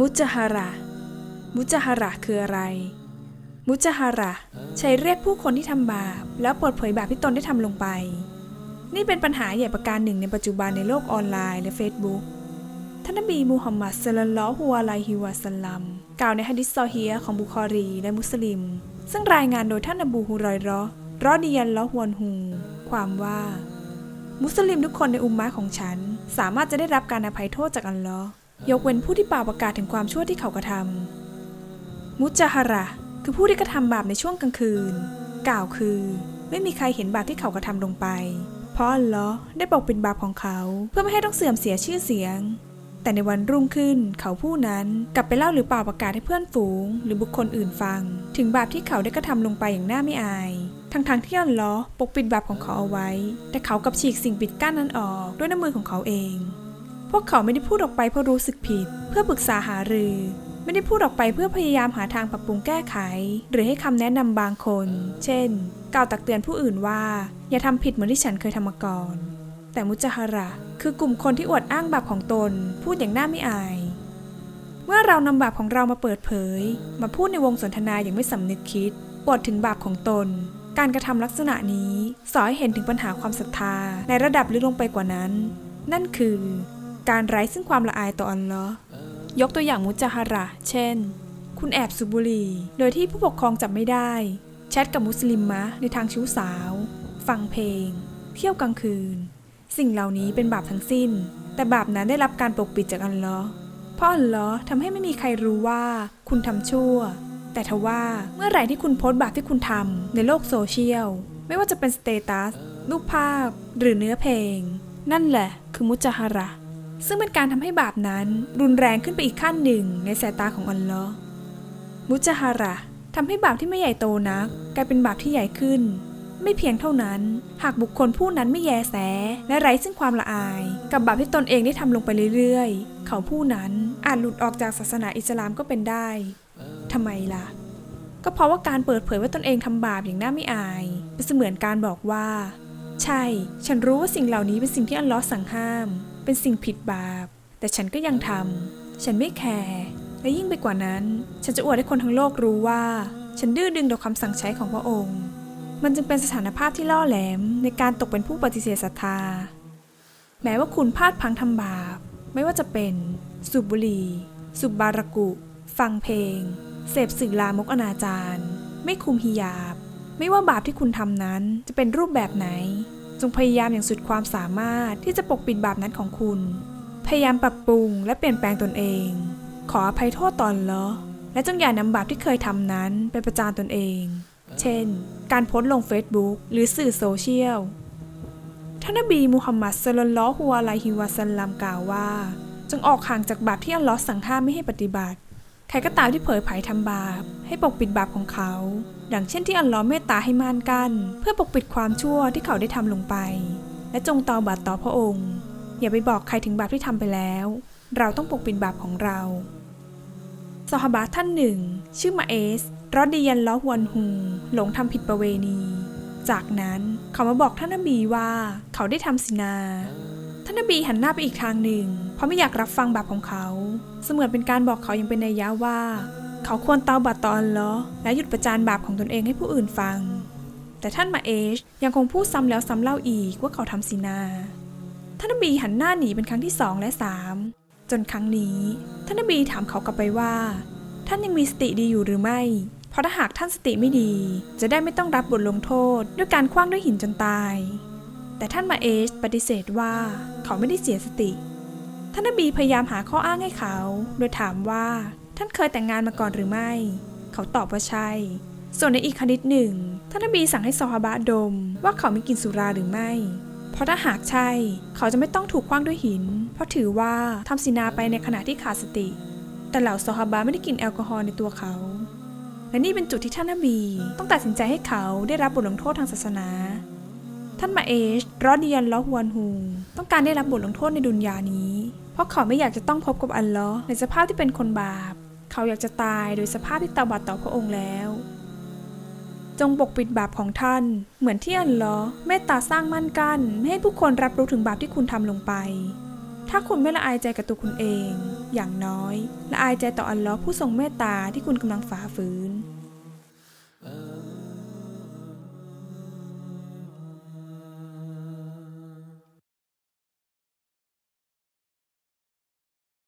มุจฮาระมุจฮาระคืออะไร มุจฮาระใช้เรียกผู้คนที่ทำบาป แล้วเปิดเผยบาปที่ตนได้ทำลงไป นี่เป็นปัญหาใหญ่ประการหนึ่งในปัจจุบันในโลกออนไลน์และ Facebook ท่านนบีมูฮัมมัดสลลัลอฮุอะลัยฮิวะสัลลัมกล่าวในฮะดิษซอฮีฮ์ของบุคอรีและมุสลิม ซึ่งรายงานโดยท่านอบูฮุรอยราะห์รอดียันลอฮวนฮูความว่า มุสลิมทุกคนในอุมมะของฉัน สามารถจะได้รับการอภัยโทษจากอัลลอฮ์ ยกเว้นผู้ที่เป่าประกาศถึงความชั่วที่เขากระทำมุจจาระคือผู้ที่กระทำบาปในช่วงกลางคืน กล่าวคือ ไม่มีใครเห็นบาปที่เขากระทำลงไป เพราะอัลลอฮ์ได้ปกปิดบาปของเขาเพื่อไม่ให้ต้องเสื่อมเสียชื่อเสียง แต่ในวันรุ่งขึ้นเขาผู้นั้นกลับไปเล่าหรือเป่าประกาศให้เพื่อนฝูง หรือบุคคลอื่นฟัง ถึงบาปที่เขาได้กระทำลงไปอย่างน่าไม่อายทั้งๆทที่อัลลอฮ์ปกปิดบาปของเขาเอาไว้ แต่เขากับฉีกสิ่งปิดกั้นนั้นออกด้วยน้ำมือของเขาเอง พวกเขาไม่ได้พูดออกไปเพราะรู้สึกผิด เพื่อปรึกษาหารือ ไม่ได้พูดออกไปเพื่อพยายามหาทางปรับปรุงแก้ไข หรือให้คำแนะนำบางคน เช่น กล่าวตักเตือนผู้อื่นว่า อย่าทำผิดเหมือนที่ฉันเคยทำมาก่อน แต่มุจฮาระคือกลุ่มคนที่อวดอ้างบาปของตน พูดอย่างน่าไม่อาย เมื่อเรานำบาปของเรามาเปิดเผย มาพูดในวงสนทนาอย่างไม่สำนึกคิดอวดถึงบาปของตนการกระทำลักษณะนี้สอให้เห็นถึงปัญหาความศรัทธาในระดับลึกลงไปกว่านั้น นั่นคือ การไร้ซึ่งความละอายต่ออัลลอฮ์ยกตัวอย่างมุจฮาระ เช่น คุณแอบสูบบุหรี่ โดยที่ผู้ปกครองจับไม่ได้ แชทกับมุสลิมมะในทางชู้สาว ฟังเพลง เที่ยวกลางคืน สิ่งเหล่านี้เป็นบาปทั้งสิ้น แต่บาปนั้นได้รับการปกปิดจากอัลลอฮ์เพราะอัลลอฮ์ทำให้ไม่มีใครรู้ว่าคุณทำชั่ว แต่ทว่าเมื่อไหร่ที่คุณโพสต์บาปที่คุณทำในโลกโซเชียล ไม่ว่าจะเป็นสเตตัสรูปภาพ หรือเนื้อเพลง นั่นแหละคือมุจฮาระ ซึ่งเป็นการทำให้บาปนั้นรุนแรงขึ้นไปอีกขั้นหนึ่งในสายตาของอัลลอฮ์มุจฮาระทำให้บาปที่ไม่ใหญ่โตนัก กลายเป็นบาปที่ใหญ่ขึ้น ไม่เพียงเท่านั้น หากบุคคลผู้นั้นไม่แยแส และไร้ซึ่งความละอาย กับบาปที่ตนเองได้ทำลงไปเรื่อยๆ เขาผู้นั้นอาจหลุดออกจากศาสนาอิสลามก็เป็นได้ทำไมล่ะ ก็เพราะว่าการเปิดเผยว่าตนเองทำบาปอย่างน่าไม่อาย เป็นเสมือนการบอกว่า ใช่ ฉันรู้ว่าสิ่งเหล่านี้เป็นสิ่งที่อัลลอฮ์สั่งห้าม เป็นสิ่งผิดบาป แต่ฉันก็ยังทำ ฉันไม่แคร์และยิ่งไปกว่านั้น ฉันจะอวดให้คนทั้งโลกรู้ว่า ฉันดื้อดึงต่อคำสั่งใช้ของพระองค์ มันจึงเป็นสถานภาพที่ล่อแหลมในการตกเป็นผู้ปฏิเสธศรัทธา แม้ว่าคุณพลาดพังทำบาป ไม่ว่าจะเป็นสูบบุหรี่สูบบารากุ ฟังเพลง เสพสื่อลามกอนาจารไม่คุมฮิญาบ ไม่ว่าบาปที่คุณทำนั้นจะเป็นรูปแบบไหน จงพยายามอย่างสุดความสามารถที่จะปกปิดบาปนั้นของคุณ พยายามปรับปรุงและเปลี่ยนแปลงตนเอง ขออภัยโทษตอนลอและจงอย่านำบาปที่เคยทำนั้นไปประจานตนเอง เช่น การโพสต์ลง Facebook หรือสื่อโซเชียล ท่านนบีมูฮัมมัดสลลัลลอฮุอะลัยฮิวะสัลลัมกล่าวว่า จงออกห่างจากบาปที่อัลลอฮ์สั่งห้ามไม่ให้ปฏิบัติ ใครก็ตามที่เผยเผยทำบาป ให้ปกปิดบาปของเขา ดังเช่นที่อัลลอฮ์เมตตาให้ม่านกัน้นเพื่อปกปิดความชั่วที่เขาได้ทำลงไป และจงตอบาตต่อพระองค์ อย่าไปบอกใครถึงบาปที่ทำไปแล้ว เราต้องปกปิดบาปของเราซอฮาบะท่านหนึ่ง ชื่อมาเอสรอดียันล้อฮวนฮูหลงทำผิดประเวณี จากนั้นเขามาบอกท่านนบีว่าเขาได้ทำสินา ท่านนบีหันหน้าไปอีกทางหนึ่ง ราะไม่อยากรับฟังบาปของเขา เสมือนเป็นการบอกเขายังเป็นนัยยะว่า เขาควรเตาบัตตอนล้อและหยุดประจานบาปของตนเองให้ผู้อื่นฟัง แต่ท่านมาเอชยังคงพูดซ้ำแล้วซ้ำเล่าอีกว่าเขาทำสินาท่านนบีหันหน้าหนีเป็นครั้งที่สองและสามจนครั้งนี้ ท่านนบีถามเขากลับไปว่า ท่านยังมีสติดีอยู่หรือไม่ เพราะถ้าหากท่านสติไม่ดี จะได้ไม่ต้องรับบทลงโทษ ด้วยการคว้างด้วยหินจนตาย แต่ท่านมาเอชปฏิเสธว่า เขาไม่ได้เสียสติ ท่านนบีพยายามหาข้ออ้างให้เขา โดยถามว่า ท่านเคยแต่งงานมาก่อนหรือไม่ เขาตอบว่าใช่ ส่วนในอีกคณิตหนึ่ง ท่านนบีสั่งให้ซอฮาบะดม ว่าเขามีกินสุราหรือไม่ เพราะถ้าหากใช่ เขาจะไม่ต้องถูกคว้างด้วยหิน เพราะถือว่าทำสินาไปในขณะที่ขาดสติ แต่เหล่าซอฮาบะไม่ได้กินแอลกอฮอล์ในตัวเขาและนี่เป็นจุดที่ท่านนบี ต้องตัดสินใจให้เขาได้รับบทลงโทษทางศาสนา ท่านมาเอชรอดเดียนลอฮวนฮูต้องการได้รับบทลงโทษในดุนยานี้ เพราะเขาไม่อยากจะต้องพบกับอัลลอฮ์ในสภาพที่เป็นคนบาป เขาอยากจะตายโดยสภาพที่ตาบัดต่อพระองค์แล้ว จงปกปิดบาปของท่าน เหมือนที่อัลลอฮ์เมตตาสร้างมั่นกั้นไม่ให้ผู้คนรับรู้ถึงบาปที่คุณทำลงไป ถ้าคุณไม่ละอายใจกับตัวคุณเอง อย่างน้อยละอายใจต่ออัลลอฮ์ผู้ทรงเมตตาที่คุณกำลังฝ่าฝืน